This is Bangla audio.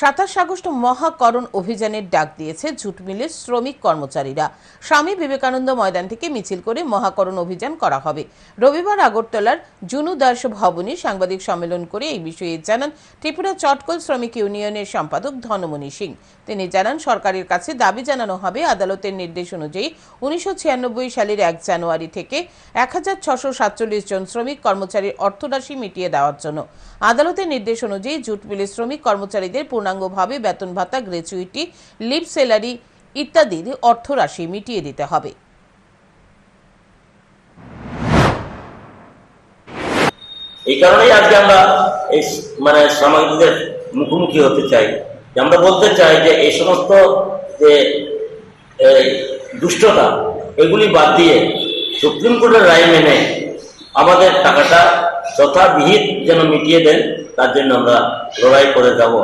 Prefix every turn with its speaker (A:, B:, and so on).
A: সাতাশ আগস্ট মহাকরণ অভিযানের ডাক দিয়েছে জুট মিলের শ্রমিক কর্মচারীরা। স্বামী বিবেকানন্দ ময়দান থেকে মিছিল করে মহাকরণ অভিযান করা হবে। রবিবার আগরতলার জুনু দাস ভবনে সাংবাদিক সম্মেলন করে এই বিষয়ে জানান ত্রিপুরা চটকল শ্রমিক ইউনিয়নের সম্পাদক ধনমণি সিং। তিনি জানান, সরকারের কাছে দাবি জানানো হবে আদালতের নির্দেশ অনুযায়ী উনিশশো ছিয়ানব্বই সালের এক জানুয়ারি থেকে এক জন শ্রমিক কর্মচারীর অর্থরাশি মিটিয়ে দেওয়ার জন্য। আদালতের নির্দেশ অনুযায়ী জুট মিলের শ্রমিক কর্মচারীদের পূর্ণাঙ্গভাবে বেতন ভাতা গ্র্যাচুইটি লিভ স্যালারি ইত্যাদির অর্থরাশি মিটিয়ে দিতে হবে।
B: এই কারণেই আজকে আমরা এই মানে সাংবাদিকদের মুখোমুখি হতে চাই। আমরা বলতে চাই যে এই সমস্ত যে দুষ্টতা, এগুলি বাদ দিয়ে সুপ্রিম কোর্টের রায় মেনে আমাদের টাকাটা যথাবিহিত যেন মিটিয়ে দেন, তার জন্য আমরা লড়াই করে যাব।